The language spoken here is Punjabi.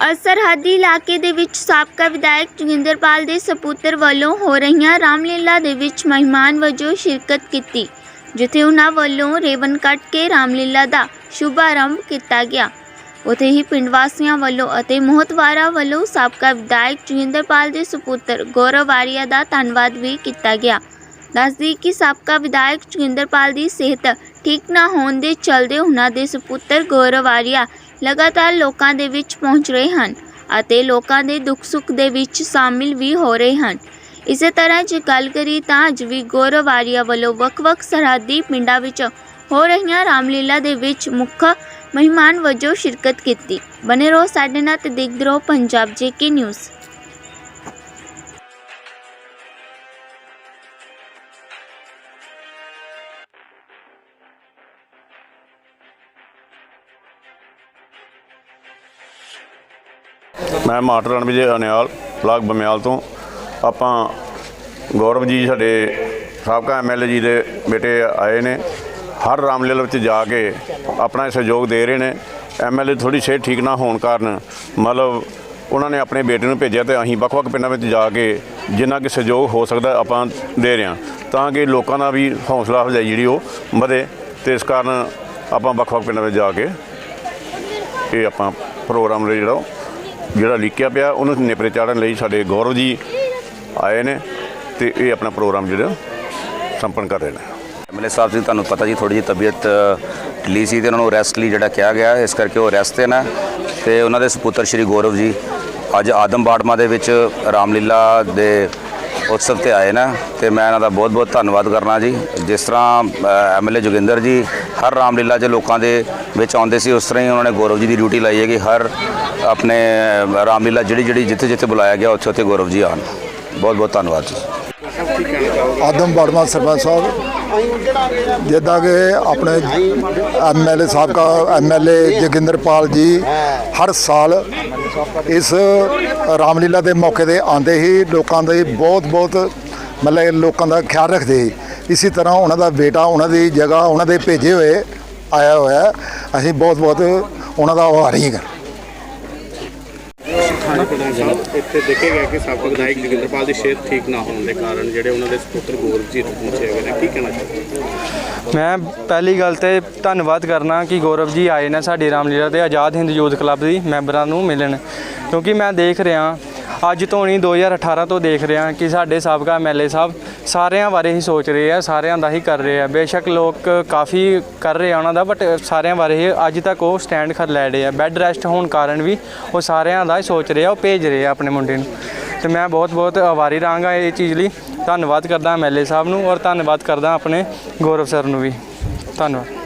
ਸਰਹੱਦੀ ਇਲਾਕੇ ਦੇ ਵਿੱਚ ਸਾਬਕਾ ਵਿਧਾਇਕ ਜੋਗਿੰਦਰਪਾਲ ਦੇ ਸਪੁੱਤਰ ਵੱਲੋਂ ਹੋ ਰਹੀਆਂ ਰਾਮਲੀਲਾ ਦੇ ਵਿੱਚ ਮਹਿਮਾਨ ਵਜੋਂ ਸ਼ਿਰਕਤ ਕੀਤੀ, ਜਿੱਥੇ ਉਹਨਾਂ ਵੱਲੋਂ ਰੇਵਨ ਕੱਟ ਕੇ ਰਾਮਲੀਲਾ ਦਾ ਸ਼ੁਭਾਰੰਭ ਕੀਤਾ ਗਿਆ। ਉਥੇ ਹੀ ਪਿੰਡ ਵਾਸੀਆਂ ਵੱਲੋਂ ਅਤੇ ਮੋਹਤਵਾਰਾ ਵੱਲੋਂ ਸਾਬਕਾ ਵਿਧਾਇਕ ਜੋਗਿੰਦਰਪਾਲ ਦੇ ਸਪੁੱਤਰ ਗੌਰਵ ਆਰੀਆ ਦਾ ਧੰਨਵਾਦ ਵੀ ਕੀਤਾ ਗਿਆ। ਦੱਸਦੀ ਕਿ ਸਾਬਕਾ ਵਿਧਾਇਕ ਜੋਗਿੰਦਰਪਾਲ ਦੀ ਸਿਹਤ ਠੀਕ ਨਾ ਹੋਣ ਦੇ ਚਲਦੇ ਉਹਨਾਂ ਦੇ ਸੁਪੁੱਤਰ ਗੌਰਵ ਆਰੀਆ ਲਗਾਤਾਰ ਲੋਕਾਂ ਦੇ ਵਿੱਚ ਪਹੁੰਚ ਰਹੇ ਹਨ ਅਤੇ ਲੋਕਾਂ ਦੇ ਦੁੱਖ ਸੁੱਖ ਦੇ ਵਿੱਚ ਸ਼ਾਮਿਲ ਵੀ ਹੋ ਰਹੇ ਹਨ। ਇਸੇ ਤਰ੍ਹਾਂ ਜੇ ਗੱਲ ਕਰੀ ਤਾਂ ਅੱਜ ਵੀ ਗੌਰਵ ਆਰੀਆ ਵੱਲੋਂ ਵੱਖ-ਵੱਖ ਸਰਹੱਦੀ ਪਿੰਡਾਂ ਵਿੱਚ ਹੋ ਰਹੀਆਂ ਰਾਮਲੀਲਾ ਦੇ ਵਿੱਚ ਮੁੱਖ ਮਹਿਮਾਨ ਵਜੋਂ ਸ਼ਿਰਕਤ ਕੀਤੀ। ਬਨੇ ਰਹੋ ਸਾਡੇ ਨਾਲ ਤੇ ਦੇਖਦੇ ਰਹੋ ਪੰਜਾਬ ਜੇਕੇ ਨਿਊਜ਼। ਮੈਂ ਮਾਸਟਰ ਰਣਵੀਰ ਅਨਿਆਲ, ਬਲਾਕ ਬਮਿਆਲ ਤੋਂ। ਆਪਾਂ ਗੌਰਵ ਜੀ ਸਾਡੇ ਸਾਬਕਾ ਐਮਐਲਏ ਜੀ ਦੇ ਬੇਟੇ ਆਏ ਨੇ। ਹਰ ਰਾਮਲੀਲਾ ਵਿੱਚ ਜਾ ਕੇ ਆਪਣਾ ਸਹਿਯੋਗ ਦੇ ਰਹੇ ਨੇ। ਐਮਐਲਏ ਥੋੜੀ ਸਿਹਤ ਠੀਕ ਨਾ ਹੋਣ ਕਾਰਨ ਮਤਲਬ ਉਹਨਾਂ ਨੇ ਆਪਣੇ ਬੇਟੇ ਨੂੰ ਭੇਜਿਆ ਤੇ ਅਸੀਂ ਵੱਖ-ਵੱਖ ਪਿੰਡਾਂ ਵਿੱਚ ਜਾ ਕੇ ਜਿੰਨਾ ਕਿ ਸਹਿਯੋਗ ਹੋ ਸਕਦਾ ਆਪਾਂ ਦੇ ਰਹੇ ਹਾਂ। ਤਾਂ ਕਿ ਲੋਕਾਂ ਦਾ ਵੀ ਹੌਸਲਾ ਅਫਜ਼ਾਈ ਜਿਹੜੀ ਉਹ ਵਧੇ ਤੇ ਇਸ ਕਾਰਨ ਆਪਾਂ ਵੱਖ-ਵੱਖ ਪਿੰਡਾਂ ਵਿੱਚ ਜਾ ਕੇ ਇਹ ਆਪਾਂ ਪ੍ਰੋਗਰਾਮ ਲਈ ਜਿਹੜਾ ਉਹ ਜਿਹੜਾ ਲਿਖਿਆ ਪਿਆ, ਉਹਨੂੰ ਨੇਪਰੇ ਚਾੜਨ ਲਈ ਸਾਡੇ ਗੌਰਵ ਜੀ ਆਏ ਨੇ ਤੇ ਇਹ ਆਪਣਾ ਪ੍ਰੋਗਰਾਮ ਜਿਹੜਾ ਸੰਪੰਨ ਕਰ ਰਹੇ ਨੇ। ਐਮਐਲਏ ਸਾਹਿਬ ਜੀ, ਤੁਹਾਨੂੰ ਪਤਾ ਜੀ ਥੋੜੀ ਜਿਹੀ ਤਬੀਅਤ ਢਿੱਲੀ ਸੀ ਤੇ ਉਹਨਾਂ ਨੂੰ ਰੈਸਟ ਲਈ ਜਿਹੜਾ ਕਿਹਾ ਗਿਆ, ਇਸ ਕਰਕੇ ਉਹ ਰੈਸਟ ਤੇ ਨੇ ਤੇ ਉਹਨਾਂ ਦੇ ਸੁਪੁੱਤਰ ਸ਼੍ਰੀ ਗੌਰਵ ਜੀ, ਅੱਜ ਆਦਮ ਬਾੜਮਾ ਦੇ ਵਿੱਚ ਰਾਮਲੀਲਾ ਦੇ ਉਤਸਵ ਤੇ ਆਏ ਨੇ, ਤੇ ਮੈਂ ਇਹਨਾਂ ਦਾ ਬਹੁਤ ਬਹੁਤ ਧੰਨਵਾਦ ਕਰਨਾ ਜੀ। ਜਿਸ ਤਰ੍ਹਾਂ ਐਮਐਲਏ ਜੋਗਿੰਦਰ ਜੀ ਹਰ ਰਾਮਲੀਲਾ 'ਚ ਲੋਕਾਂ ਦੇ ਵਿੱਚ ਆਉਂਦੇ ਸੀ, ਉਸ ਤਰ੍ਹਾਂ ਹੀ ਉਹਨਾਂ ਨੇ ਗੌਰਵ ਜੀ ਦੀ ਡਿਊਟੀ ਲਾਈ ਹੈ ਕਿ ਹਰ ਆਪਣੇ ਰਾਮਲੀਲਾ ਜਿਹੜੀ ਜਿਹੜੀ ਜਿੱਥੇ ਜਿੱਥੇ ਬੁਲਾਇਆ ਗਿਆ ਉੱਥੇ ਉੱਥੇ ਗੌਰਵ ਜੀ ਆਉਣ। ਬਹੁਤ ਬਹੁਤ ਧੰਨਵਾਦ ਜੀ। ਆਦਮ ਬੜਮਾ ਸਰਪੰਚ ਸਾਹਿਬ ਜਿੱਦਾਂ ਕਿ ਆਪਣੇ ਐਮਐਲਏ ਸਾਹਿਬ ਦਾ ਐਮਐਲਏ ਜੋਗਿੰਦਰਪਾਲ ਜੀ ਹਰ ਸਾਲ ਇਸ ਰਾਮਲੀਲਾ ਦੇ ਮੌਕੇ ਤੇ ਆਉਂਦੇ ਹੀ ਲੋਕਾਂ ਦੇ ਬਹੁਤ ਬਹੁਤ ਮਤਲਬ ਲੋਕਾਂ ਦਾ ਖਿਆਲ ਰੱਖਦੇ ਸੀ। ਇਸੇ ਤਰ੍ਹਾਂ ਉਹਨਾਂ ਦਾ ਬੇਟਾ, ਉਹਨਾਂ ਦੀ ਜਗ੍ਹਾ, ਉਹਨਾਂ ਦੇ ਭੇਜੇ ਹੋਏ ਆਇਆ ਹੋਇਆ। ਅਸੀਂ ਬਹੁਤ ਬਹੁਤ ਉਹਨਾਂ ਦਾ ਆਭਾਰੀ ਹਾਂ। ਥਾਣੇ ਪ੍ਰਧਾਨ ਸਾਹਿਬ ਇੱਥੇ ਦੇਖਿਆ ਗਿਆ ਕਿ ਸਾਬਕਾ ਵਿਧਾਇਕ ਜੋਗਿੰਦਰਪਾਲ ਦੀ ਸਿਹਤ ਠੀਕ ਨਾ ਹੋਣ ਦੇ ਕਾਰਨ ਜਿਹੜੇ ਉਹਨਾਂ ਦੇ ਸੁਪੁੱਤਰ ਗੌਰਵ ਜੀ ਪਹੁੰਚੇ ਹੋਏ ਨੇ। ਕੀ ਕਹਿਣਾ ਚਾਹੁੰਦੇ? ਮੈਂ ਪਹਿਲੀ ਗੱਲ ਤੇ ਧੰਨਵਾਦ ਕਰਨਾ ਕਿ ਗੌਰਵ ਜੀ ਆਏ ਨੇ ਸਾਡੀ ਰਾਮਲੀਲਾ ਤੇ ਆਜ਼ਾਦ ਹਿੰਦ ਯੂਥ ਕਲੱਬ ਦੀ ਮੈਂਬਰਾਂ ਨੂੰ ਮਿਲਣ। ਕਿਉਂਕਿ ਮੈਂ ਦੇਖ ਰਿਹਾ ਅੱਜ ਤੋਂ ਨਹੀਂ 2018 ਤੋਂ ਦੇਖ ਰਿਹਾ ਕਿ ਸਾਡੇ ਸਾਬਕਾ ਐਮਐਲਏ ਸਾਹਿਬ ਸਾਰਿਆਂ ਬਾਰੇ ਹੀ ਸੋਚ ਰਹੇ ਆ, ਸਾਰਿਆਂ ਦਾ ਹੀ ਕਰ ਰਹੇ ਆ। ਬੇਸ਼ੱਕ ਲੋਕ ਕਾਫੀ ਕਰ ਰਹੇ ਆ ਉਹਨਾਂ ਦਾ ਬਟ ਸਾਰਿਆਂ ਬਾਰੇ ਹੀ ਅੱਜ ਤੱਕ ਉਹ ਸਟੈਂਡ ਕਰ ਲੈ ਰਹੇ ਆ। ਬੈੱਡ ਰੈਸਟ ਹੋਣ ਕਾਰਨ ਵੀ ਉਹ ਸਾਰਿਆਂ ਦਾ ਹੀ ਸੋਚ ਰਹੇ ਆ, ਉਹ ਭੇਜ ਰਹੇ ਆ ਆਪਣੇ ਮੁੰਡੇ ਨੂੰ। ਤੇ ਮੈਂ ਬਹੁਤ ਬਹੁਤ ਆਵਾਰੀ ਰਹਾਂਗਾ ਇਹ ਚੀਜ਼ ਲਈ। ਧੰਨਵਾਦ ਕਰਦਾ ਐਮਐਲਏ ਸਾਹਿਬ ਨੂੰ ਔਰ ਧੰਨਵਾਦ ਕਰਦਾ ਆਪਣੇ ਗੌਰਵ ਸਰ ਨੂੰ ਵੀ। ਧੰਨਵਾਦ।